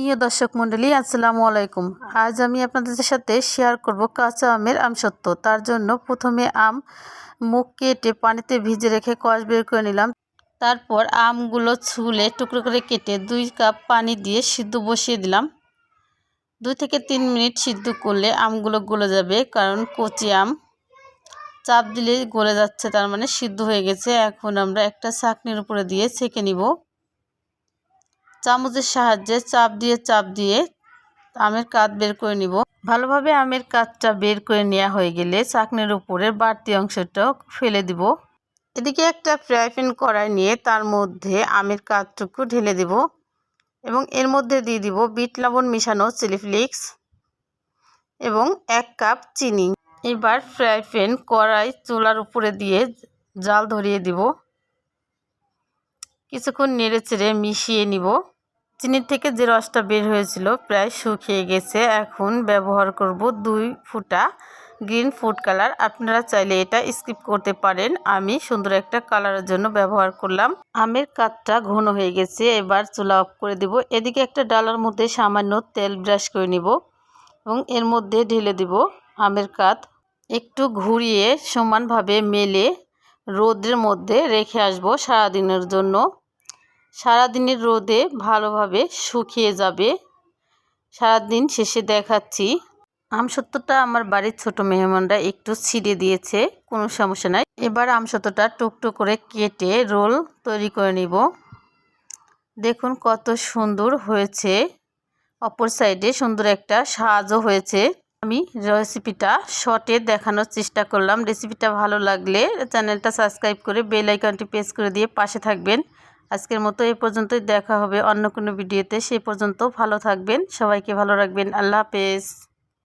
প্রিয় দর্শক মণ্ডলী, আসসালামু আলাইকুম। আজ আমি আপনাদের সাথে শেয়ার করব কাঁচা আমের আমসত্ব তার জন্য প্রথমে আম মুখ কেটে পানিতে ভিজে রেখে কষ বের করে নিলাম। তারপর আমগুলো ছুলে টুকরো করে কেটে দুই কাপ পানি দিয়ে সিদ্ধ বসিয়ে দিলাম। দুই থেকে তিন মিনিট সিদ্ধ করলে আমগুলো গলে যাবে, কারণ কচি আম চাপ দিলে গলে যাচ্ছে, তার মানে সিদ্ধ হয়ে গেছে। এখন আমরা একটা চাকনির উপরে দিয়ে ছেঁকে নিব। চামচের সাহায্যে চাপ দিয়ে চাপ দিয়ে আমের কাত বের করে নিব। ভালোভাবে আমের কাতটা বের করে নেওয়া হয়ে গেলে চাকনির উপরে বাড়তি অংশটা ফেলে দিব। এদিকে একটা ফ্রাই প্যান কড়াই নিয়ে তার মধ্যে আমের কাতটুকু ঢেলে দিব এবং এর মধ্যে দিয়ে দিব বিট লবণ মিশানো চিলি ফ্লেক্স এবং এক কাপ চিনি। এবার ফ্রাই প্যান কড়াই চুলার উপরে দিয়ে জাল ধরিয়ে দিব। কিছুক্ষণ নেড়ে চেড়ে মিশিয়ে নিব। চিনির থেকে যে রসটা বের হয়েছিল প্রায় শুকিয়ে গেছে। এখন ব্যবহার করব দুই ফুটা গ্রিন ফুড কালার। আপনারা চাইলে এটা স্কিপ করতে পারেন। আমি সুন্দর একটা কালারের জন্য ব্যবহার করলাম। আমের কাঠটা ঘন হয়ে গেছে। এবার চুলা অফ করে দিব। এদিকে একটা ডালার মধ্যে সামান্য তেল ব্রাশ করে নিব এবং এর মধ্যে ঢেলে দিব আমের কাঠ একটু ঘুরিয়ে সমানভাবে মেলে রোদের মধ্যে রেখে আসব সারাদিনের জন্য। সারাদিনের রোদে ভালোভাবে শুকিয়ে যাবে। সারাদিন শেষে দেখাচ্ছি। আমসত্ত্বটা আমার বাড়ির ছোট মেহমানরা একটু ছিঁড়ে দিয়েছে, কোনো সমস্যা নাই। এবার আমসত্ত্বটা টুকটুক করে কেটে রোল তৈরি করে নিব। দেখুন কত সুন্দর হয়েছে। অপর সাইডে সুন্দর একটা সাজও হয়েছে। আমি রেসিপিটা শর্টে দেখানোর চেষ্টা করলাম। রেসিপিটা ভালো লাগলে চ্যানেলটা সাবস্ক্রাইব করে বেল আইকনটি প্রেস করে দিয়ে পাশে থাকবেন। আজকের মতো এই পর্যন্তই দেখা হবে অন্য কোনো ভিডিওতে। সে পর্যন্ত ভালো থাকবেন, সবাইকে ভালো রাখবেন। আল্লাহ হাফেজ।